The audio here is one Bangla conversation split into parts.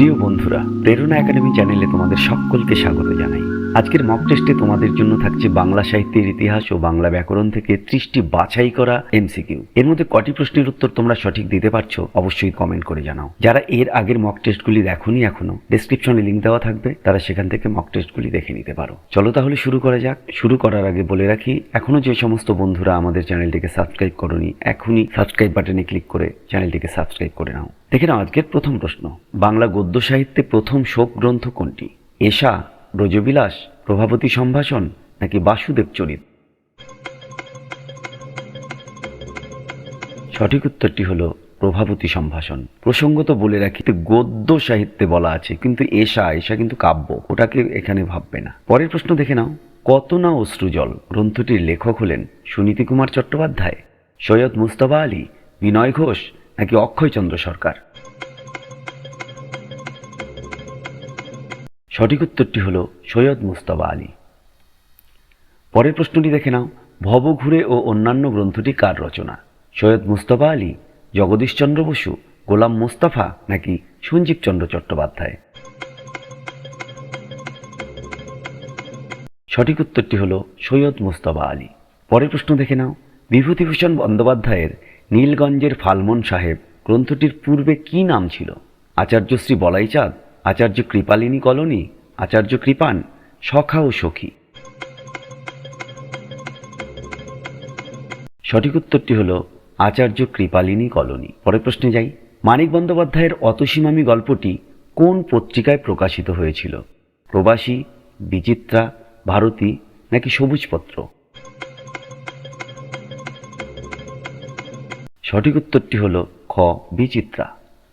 প্রিয় বন্ধুরা প্রেরণা একাডেমি চ্যানেলে তোমাদের সকলকে স্বাগত জানাই। আজকের মক টেস্টে তোমাদের জন্য থাকছে বাংলা সাহিত্যের ইতিহাস ও বাংলা ব্যাকরণ থেকে ত্রিশটি বাছাই করা এমসিকিউ এর মধ্যে কটি প্রশ্নের উত্তর তোমরা সঠিক দিতে পারছ, অবশ্যই কমেন্ট করে জানাও। যারা এর আগের মক টেস্টগুলি দেখোনি এখনও ডেসক্রিপশনে লিঙ্ক দেওয়া থাকবে, তারা সেখান থেকে মক টেস্টগুলি দেখে নিতে পারো। চলো তাহলে শুরু করা যাক। শুরু করার আগে বলে রাখি, এখনও যে সমস্ত বন্ধুরা আমাদের চ্যানেলটিকে সাবস্ক্রাইব করনি, এখনই সাবস্ক্রাইব বাটনে ক্লিক করে চ্যানেলটিকে সাবস্ক্রাইব করে নাও। দেখে নাও আজকের প্রথম প্রশ্ন। বাংলা গদ্য সাহিত্যে প্রথম শোক গ্রন্থ কোনটি? এশা ব্রজবিলাস, প্রভাবতী সম্ভাষণ নাকি বাসুদেব চরিত সঠিক উত্তরটি হলো প্রভাবতী সম্ভাষণ। প্রসঙ্গত বলে রাখি গদ্য সাহিত্যে বলা আছে, কিন্তু এশা এশা কিন্তু কাব্য, ওটাকে এখানে ভাববে না। পরের প্রশ্ন দেখে নাও। কত না অশ্রুজল? গ্রন্থটির লেখক হলেন সুনীতি কুমার চট্টোপাধ্যায়, সৈয়দ মুস্তফা আলী, বিনয় ঘোষ নাকি অক্ষয়চন্দ্র সরকার? সঠিক উত্তরটি হল সৈয়দ মুস্তফা আলী। পরের প্রশ্নটি দেখে নাও ভবঘুরে ও অন্যান্য গ্রন্থটি কার রচনা? সৈয়দ মুস্তফা আলী জগদীশচন্দ্র বসু, গোলাম মোস্তফা নাকি সঞ্জীব চন্দ্র চট্টোপাধ্যায়? সঠিক উত্তরটি হল সৈয়দ মুস্তফা আলী। পরের প্রশ্ন দেখে নাও, বিভূতিভূষণ বন্দ্যোপাধ্যায়ের নীলগঞ্জের ফালমন সাহেব গ্রন্থটির পূর্বে কি নাম ছিল? আচার্য শ্রী বলাইচাঁদ আচার্য কৃপালিনী কলোনি, আচার্য কৃপান, সখা ও সখী। সঠিক উত্তরটি হল আচার্য কৃপালিনী কলোনি। পরের প্রশ্নে যাই। মানিক বন্দ্যোপাধ্যায়ের অতসীমামী গল্পটি কোন পত্রিকায় প্রকাশিত হয়েছিল? প্রবাসী, বিচিত্রা, ভারতী নাকি সবুজপত্র? সঠিক উত্তরটি হল খ, বিচিত্রা।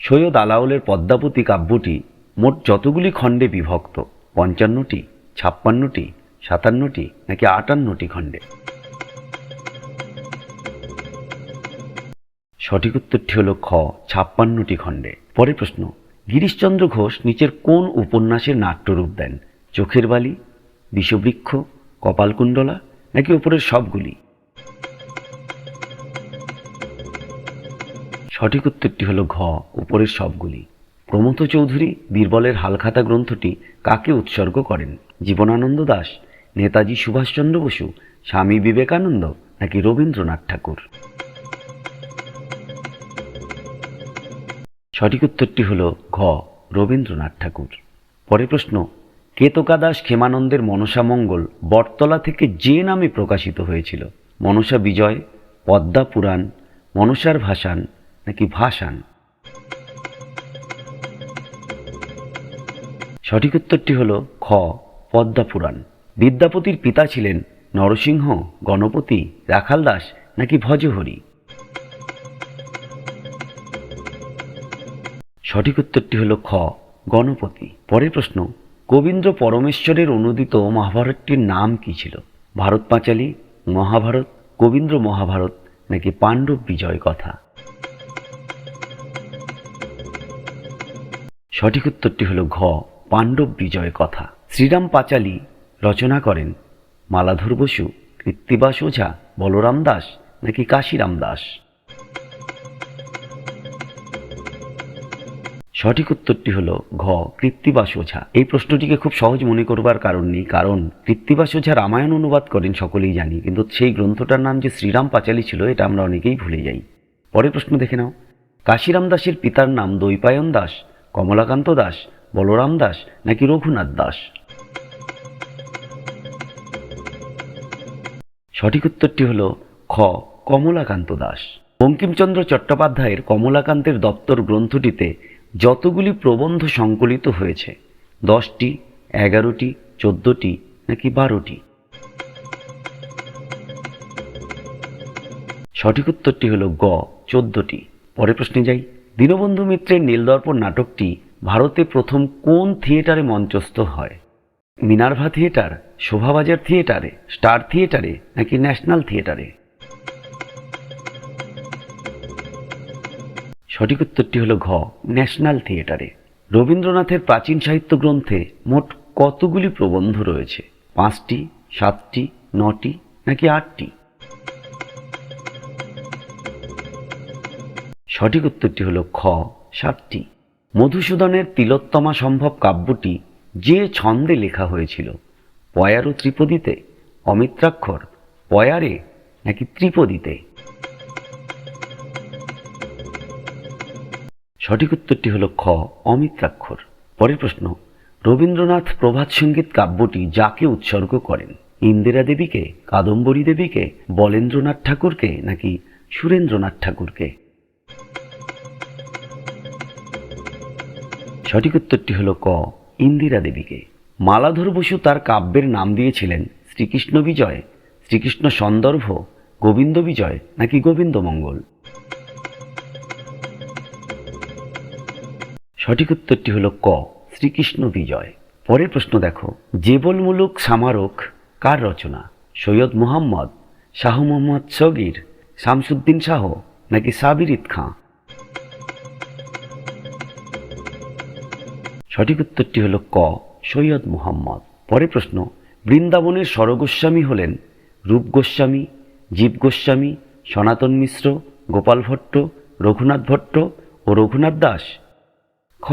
সৈয়দ আলাউলের পদ্মাবতী কাব্যটি মোট যতগুলি খণ্ডে বিভক্ত, পঞ্চান্নটি, ছাপ্পান্নটি, সাতান্নটি, নাকি আটান্নটি খণ্ডে? সঠিক উত্তরটি হল খ, ছাপ্পান্নটি খণ্ডে। পরের প্রশ্ন, গিরিশচন্দ্র ঘোষ নিচের কোন উপন্যাসের নাট্যরূপ দেন? চোখের বালি, বিষবৃক্ষ, কপালকুণ্ডলা, নাকি উপরের সবগুলি? সঠিক উত্তরটি হল ঘ, উপরের সবগুলি। প্রমথ চৌধুরী বীরবলের হালখাতা গ্রন্থটি কাকে উৎসর্গ করেন? জীবনানন্দ দাস, নেতাজি সুভাষচন্দ্র বসু, স্বামী বিবেকানন্দ নাকি রবীন্দ্রনাথ ঠাকুর? সঠিক উত্তরটি হল ঘ, রবীন্দ্রনাথ ঠাকুর। পরের প্রশ্ন, কেতকা দাস ক্ষেমানন্দের মনসা মঙ্গল বটতলা থেকে যে নামে প্রকাশিত হয়েছিল? মনসা বিজয়, পদ্মা পুরাণ, মনসার ভাসান নাকি ভাসান? সঠিক উত্তরটি হল খ, পদ্মা পুরাণ। বিদ্যাপতির পিতা ছিলেন নরসিংহ, গণপতি, রাখাল দাস নাকি ভজহরি? সঠিক উত্তরটি হল খ, গণপতি। পরের প্রশ্ন গোবিন্দ্র পরমেশ্বরের অনুদিত মহাভারতটির নাম কি ছিল? ভারত পাঁচালী, মহাভারত গোবিন্দ্র মহাভারত নাকি পাণ্ডব বিজয় কথা? সঠিক উত্তরটি হল ঘ পাণ্ডব বিজয় কথা। শ্রীরাম পাঁচালী রচনা করেন মালাধর বসু কৃত্তিবাস ওঝা বলরাম দাস নাকি কাশিরাম দাস। সঠিক উত্তরটি হলো ঘ কৃত্তিবাস ওঝা এই প্রশ্নটিকে খুব সহজ মনে করবার কারণ নেই, কারণ কৃত্তিবাস ওঝা রামায়ণ অনুবাদ করেন সকলেই জানি, কিন্তু সেই গ্রন্থটার নাম যে শ্রীরাম পাঁচালী ছিল, এটা আমরা অনেকেই ভুলে যাই। পরের প্রশ্ন দেখে নাও। কাশিরাম দাসের পিতার নাম দৈপায়ন দাস, কমলাকান্ত দাস বলরাম দাস নাকি রঘুনাথ দাস? সঠিক উত্তরটি হল খ, কমলাকান্ত দাস। বঙ্কিমচন্দ্র চট্টোপাধ্যায়ের কমলাকান্তের দপ্তর গ্রন্থটিতে যতগুলি প্রবন্ধ সংকলিত হয়েছে, দশটি, এগারোটি, চোদ্দটি নাকি বারোটি? সঠিক উত্তরটি হল গ, চোদ্দটি। পরের প্রশ্নে যাই। দীনবন্ধু মিত্রের নীলদর্পণ নাটকটি ভারতে প্রথম কোন থিয়েটারে মঞ্চস্থ হয়? মিনার্ভা থিয়েটার, শোভাবাজার থিয়েটারে, স্টার থিয়েটারে, নাকি ন্যাশনাল থিয়েটারে? সঠিক উত্তরটি হল ঘ, ন্যাশনাল থিয়েটারে। রবীন্দ্রনাথের প্রাচীন সাহিত্য গ্রন্থে মোট কতগুলি প্রবন্ধ রয়েছে? পাঁচটি, সাতটি, নটি, নাকি আটটি? সঠিক উত্তরটি হল খ, সাতটি। মধুসূদনের তিলোত্তমা সম্ভব কাব্যটি যে ছন্দে লেখা হয়েছিল, পয়ার ত্রিপদীতে, অমিত্রাক্ষর, পয়ারে নাকি ত্রিপদীতে? সঠিক উত্তরটি হল খ, অমিত্রাক্ষর। পরের প্রশ্ন, রবীন্দ্রনাথ প্রভাত সংগীত কাব্যটি যাকে উৎসর্গ করেন? ইন্দিরা দেবীকে, কাদম্বরী দেবীকে, বলেন্দ্রনাথ ঠাকুরকে নাকি সুরেন্দ্রনাথ ঠাকুরকে? সঠিক উত্তরটি হল ক। ইন্দিরা দেবীকে। মালাধর বসু তার কাব্যের নাম দিয়েছিলেন শ্রীকৃষ্ণ বিজয়, শ্রীকৃষ্ণ সন্দর্ভ, গোবিন্দ বিজয় নাকি গোবিন্দ মঙ্গল। সঠিক উত্তরটি হল ক, শ্রীকৃষ্ণ বিজয়। পরের প্রশ্ন দেখো। জেবলমূলক সামারক কার রচনা? সৈয়দ মুহাম্মদ, শাহ মোহাম্মদ সগির, শামসুদ্দিন শাহ নাকি সাবিরিত খাঁ? সঠিক উত্তরটি হলো ক, সৈয়দ মুহাম্মদ। পরের প্রশ্ন, বৃন্দাবনের স্বরগোস্বামী হলেন রূপ গোস্বামী, জীব গোস্বামী, সনাতন মিশ্র, গোপাল ভট্ট, রঘুনাথ ভট্ট ও রঘুনাথ দাস। খ,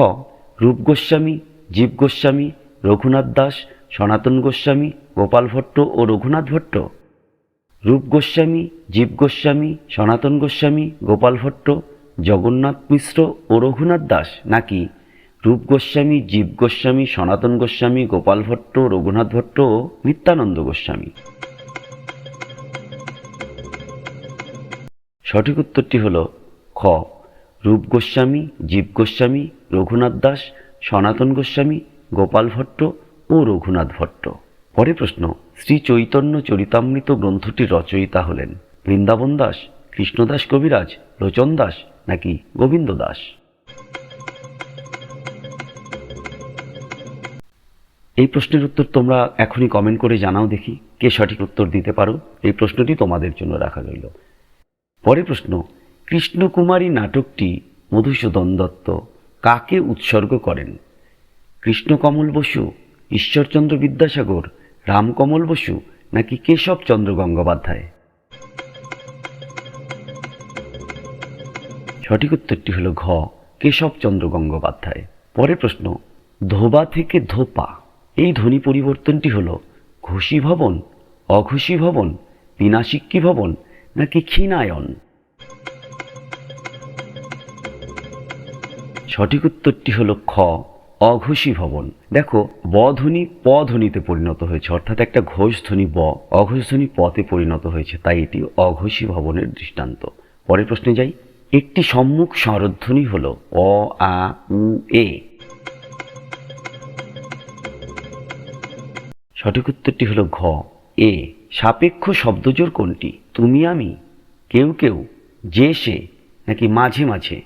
রূপ গোস্বামী, জীব গোস্বামী, রঘুনাথ দাস, সনাতন গোস্বামী, গোপাল ভট্ট ও রঘুনাথ ভট্ট। রূপ গোস্বামী, জীব গোস্বামী, সনাতন গোস্বামী, গোপাল ভট্ট, জগন্নাথ মিশ্র ও রঘুনাথ দাস, নাকি রূপ গোস্বামী, জীব গোস্বামী, সনাতন গোস্বামী, গোপাল ভট্ট, রঘুনাথ ভট্ট ও নিত্যানন্দ গোস্বামী। সঠিক উত্তরটি হল খ। রূপ গোস্বামী, জীব গোস্বামী, রঘুনাথ দাস, সনাতন গোস্বামী, গোপাল ভট্ট ও রঘুনাথ ভট্ট। পরে প্রশ্ন, শ্রী চৈতন্য চরিতামৃত গ্রন্থটির রচয়িতা হলেন। বৃন্দাবন দাস, কৃষ্ণদাস কবিরাজ লোচন দাস নাকি গোবিন্দ দাস? এই প্রশ্নের উত্তর তোমরা এখনই কমেন্ট করে জানাও দেখি কে সঠিক উত্তর দিতে পারো। এই প্রশ্নটি তোমাদের জন্য রাখা রইল। পরের প্রশ্ন, কৃষ্ণকুমারী নাটকটি মধুসূদন দত্ত কাকে উৎসর্গ করেন? কৃষ্ণকমল বসু, ঈশ্বরচন্দ্র বিদ্যাসাগর, রামকমল বসু নাকি কেশবচন্দ্র গঙ্গোপাধ্যায়? সঠিক উত্তরটি হল ঘ কেশবচন্দ্র গঙ্গোপাধ্যায়। পরের প্রশ্ন, ধোবা থেকে ধোপা এই ধ্বনি পরিবর্তনটি হল ঘুষি ভবন, অঘুষি ভবন, বিনাশিক্কি ভবন নাকি ক্ষীণায়ন? সঠিক উত্তরটি হলো খ, অঘোষী ভবন। দেখো, ব ধ্বনি প ধ্বনিতে পরিণত হয়েছে, অর্থাৎ একটা ঘোষ ধ্বনি ব, অঘোষ ধ্বনি পতে পরিণত হয়েছে, তাই এটি অঘোষী ভবনের দৃষ্টান্ত। পরের প্রশ্নে যাই, একটি সম্মুখ স্বরধ্বনি হলো অ, আ, উ, এ। সঠিক উত্তরটি হলো ঘ। এ, সাপেক্ষ শব্দজোর কোনটি? তুমি, আমি, কেউ কেউ, যে, সে, নাকি মাঝে মাঝে?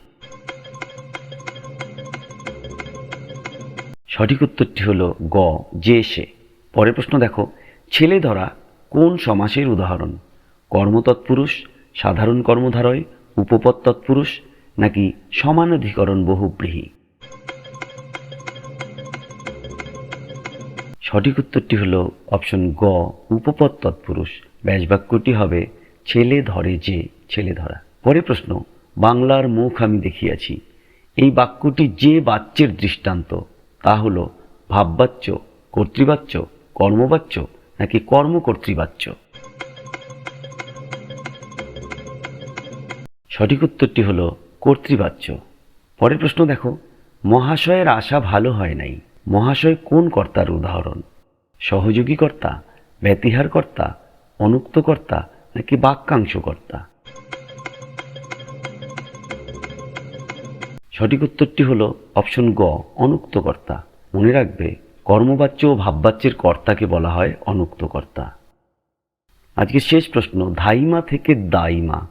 সঠিক উত্তরটি হলো গ, যে, সে। পরের প্রশ্ন দেখো, ছেলে ধরা কোন সমাসের উদাহরণ? কর্মতৎপুরুষ, সাধারণ কর্মধারয় উপপদ তৎপুরুষ নাকি সমানাধিকরণ বহুব্রীহী? সঠিক উত্তরটি হলো অপশন গ, উপপদ তৎপুরুষ। ব্যাসবাক্যটি হবে, ছেলে ধরে যে ছেলে ধরা। পরে প্রশ্ন, বাংলার মুখ আমি দেখিয়াছি। এই বাক্যটি যে বাচ্যের দৃষ্টান্ত, তা হল ভাববাচ্য, কর্তৃবাচ্য, কর্মবাচ্য, নাকি কর্মকর্তৃবাচ্য? সঠিক উত্তরটি হল কর্তৃবাচ্য। পরের প্রশ্ন দেখো, মহাশয়ের আশা ভালো হয় নাই। মহাশয় কোন কর্তার উদাহরণ? সহযোগী কর্তা ব্যতিহার কর্তা অনুক্ত কর্তা নাকি বাক্যাংশ কর্তা সঠিক উত্তরটি হল অপশন গ অনুক্ত কর্তা মনে রাখবে, কর্মবাচ্য ও ভাববাচ্যের কর্তাকে বলা হয় অনুক্ত কর্তা আজকে শেষ প্রশ্ন, ধাইমা থেকে দাইমা।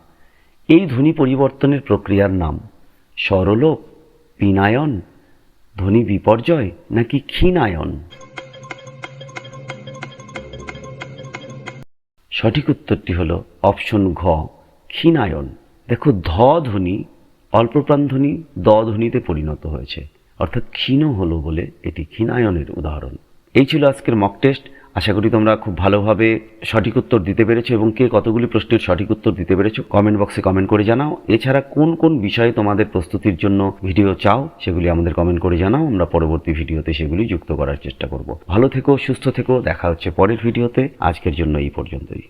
এই ধ্বনি পরিবর্তনের প্রক্রিয়ার নাম সরলোপ বিনায়ন ধ্বনি বিপর্যয় নাকি ক্ষীণায়ন? সঠিক উত্তরটি হল অপশন ঘ, ক্ষীণায়ন। দেখো, ধ ধ্বনি অল্পপ্রাণ ধ্বনি, দ ধ্বনিতে পরিণত হয়েছে। অর্থাৎ ক্ষীণ হলো বলে এটি ক্ষীণায়নের উদাহরণ। এই ছিল আজকের মক টেস্ট আশা করি তোমরা খুব ভালোভাবে সঠিক উত্তর দিতে পেরেছ এবং কে কতগুলি প্রশ্নের সঠিক উত্তর দিতে পেরেছ কমেন্ট বক্সে কমেন্ট করে জানাও। এছাড়া কোন কোন বিষয়ে তোমাদের প্রস্তুতির জন্য ভিডিও চাও, সেগুলি আমাদের কমেন্ট করে জানাও। আমরা পরবর্তী ভিডিওতে সেগুলি যুক্ত করার চেষ্টা করব। ভালো থেকো, সুস্থ থেকো, দেখা হচ্ছে পরের ভিডিওতে। আজকের জন্য এই পর্যন্তই।